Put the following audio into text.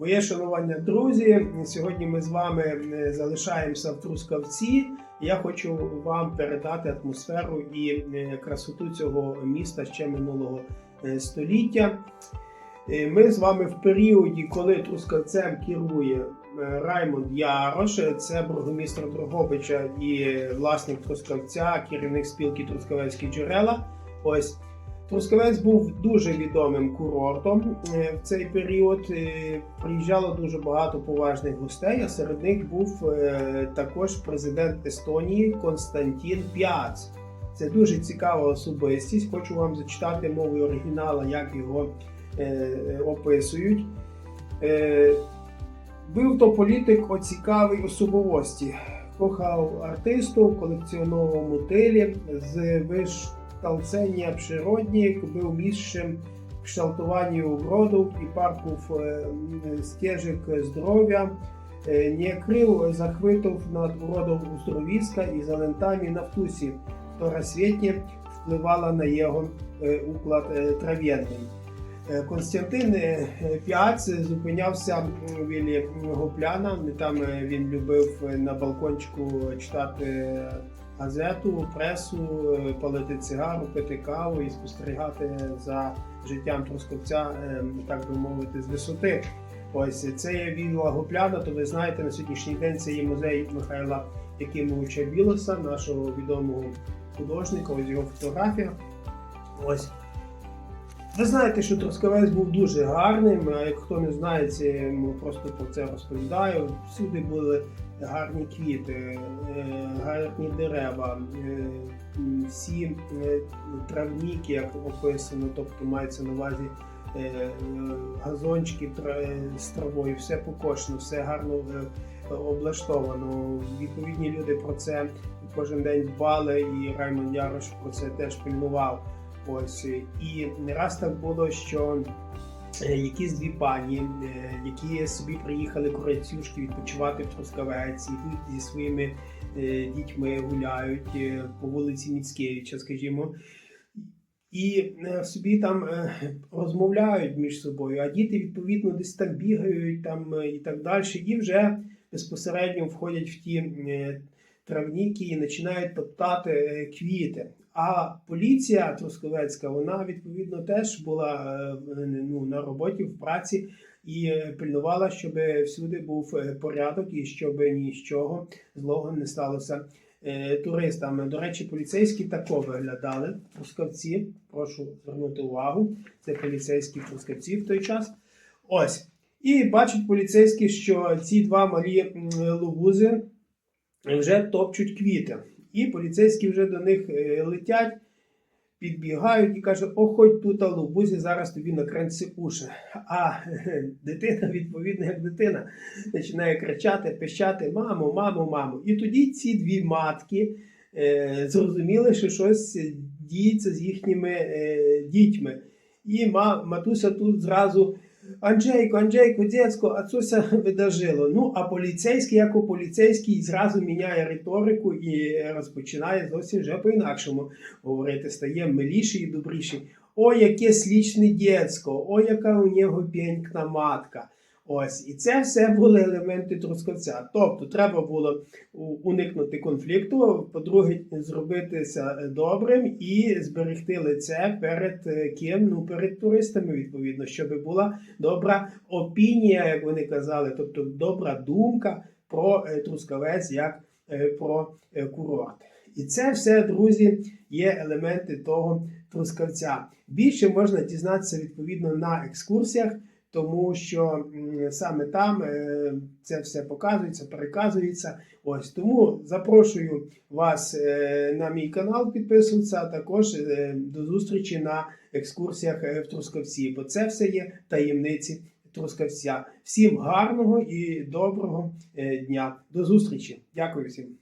Моє шанування, друзі. Сьогодні ми з вами залишаємося в Трускавці. Я хочу вам передати атмосферу і красоту цього міста ще минулого е, століття. Е, Ми з вами в періоді, коли Трускавцем керує е, Раймонд Ярош, це бургомістр Дрогобича і власник Трускавця, керівник спілки Трускавецькі джерела. Ось Трускавець був дуже відомим курортом е, в цей період. Е, Приїжджало дуже багато поважних гостей, а серед них був е, також президент Естонії Константін Піац. Це дуже цікава особистість. Хочу вам зачитати мовою оригінала, як його описують. Був то політик о цікавій особовості. Кохав артисту, колекціоновому тилі з вишталцення природні, був місцем e, zdrowia. E, Nie krył zachwytów nad urodą uzdrowiska i zalętami na wtusі, która świetnie wpływała na jego e, układ e, trawienny. Е, Константин е, Піац зупинявся біля Гопляна. Там е, він любив е, на балкончику читати газету, пресу, е, палити цигару, пити каву і спостерігати за життям Трускавця, е, так би мовити, з висоти. Ось це є вілла Гопляна, то ви знаєте, на сьогоднішній день це є музей Михайла Якимовича Білоса, нашого відомого художника, ось його фотографія. Ось. Ви знаєте, що Трускавець був дуже гарним, а як хто не знає, це просто про це розповідаю. Всюди були гарні квіти, е, гарні дерева, е, всі е, травніки, як описано, тобто мається на увазі е, е, газончики з травою, все покошено, все гарно е, облаштовано. Відповідні люди про це кожен день дбали, і Раймонд Ярош про це теж пильнував. Ось і не раз так було, що е, якісь дві пані, е, які собі приїхали курацюшки відпочивати в Трускавець, йдуть зі своїми е, дітьми гуляють по вулиці Міцкевича, скажімо. І собі там розмовляють між собою, а діти відповідно десь так бігають там і так далі, і вже безпосередньо входять в ті травніки починають топтати е, квіти. А поліція Трускавецька, вона відповідно теж була е, ну, на роботі в праці і е, пильнувала, щоб всюди був е, порядок і щоб нічого злого не сталося е, туристам. До речі, поліцейські тако виглядали трускавці. Прошу звернути увагу. Це поліцейські трускавці в той час. Ось. І бачать поліцейські, що ці два малі лугузи вже топчуть квіти. І поліцейські вже до них е, летять, підбігають і кажуть, о, хоч тут лубузі, зараз тобі на кренці уші. А дитина, відповідно, як дитина, починає кричати, пищати мамо, мамо, мамо. І тоді ці дві матки е, зрозуміли, що щось діється з їхніми е, дітьми. І ма, матуся тут зразу. Анджейко, Анджейко, дєцько, а все видажило. Ну, а поліцейський, як у поліцейський, зразу міняє риторику і розпочинає зовсім вже по-інакшому говорити, стає миліший і добріший. О, яке слічне дєцько, о, яка у нього пенькна матка. Ось, і це все були елементи трускавця. Тобто, треба було уникнути конфлікту, по-друге, зробитися добрим і зберегти лице перед е, ким? Ну, перед туристами, відповідно, щоб була добра опінія, як вони казали, тобто добра думка про е, Трускавець як е, про е, курорт. І це все, друзі, є елементи того Трускавця. Більше можна дізнатися відповідно на екскурсіях, тому що саме там е, це все показується, переказується. Ось тому запрошую вас е, на мій канал підписуватися, а також е, до зустрічі на екскурсіях в Трускавці, бо це все є таємниці Трускавця. Всім гарного і доброго дня. До зустрічі. Дякую всім.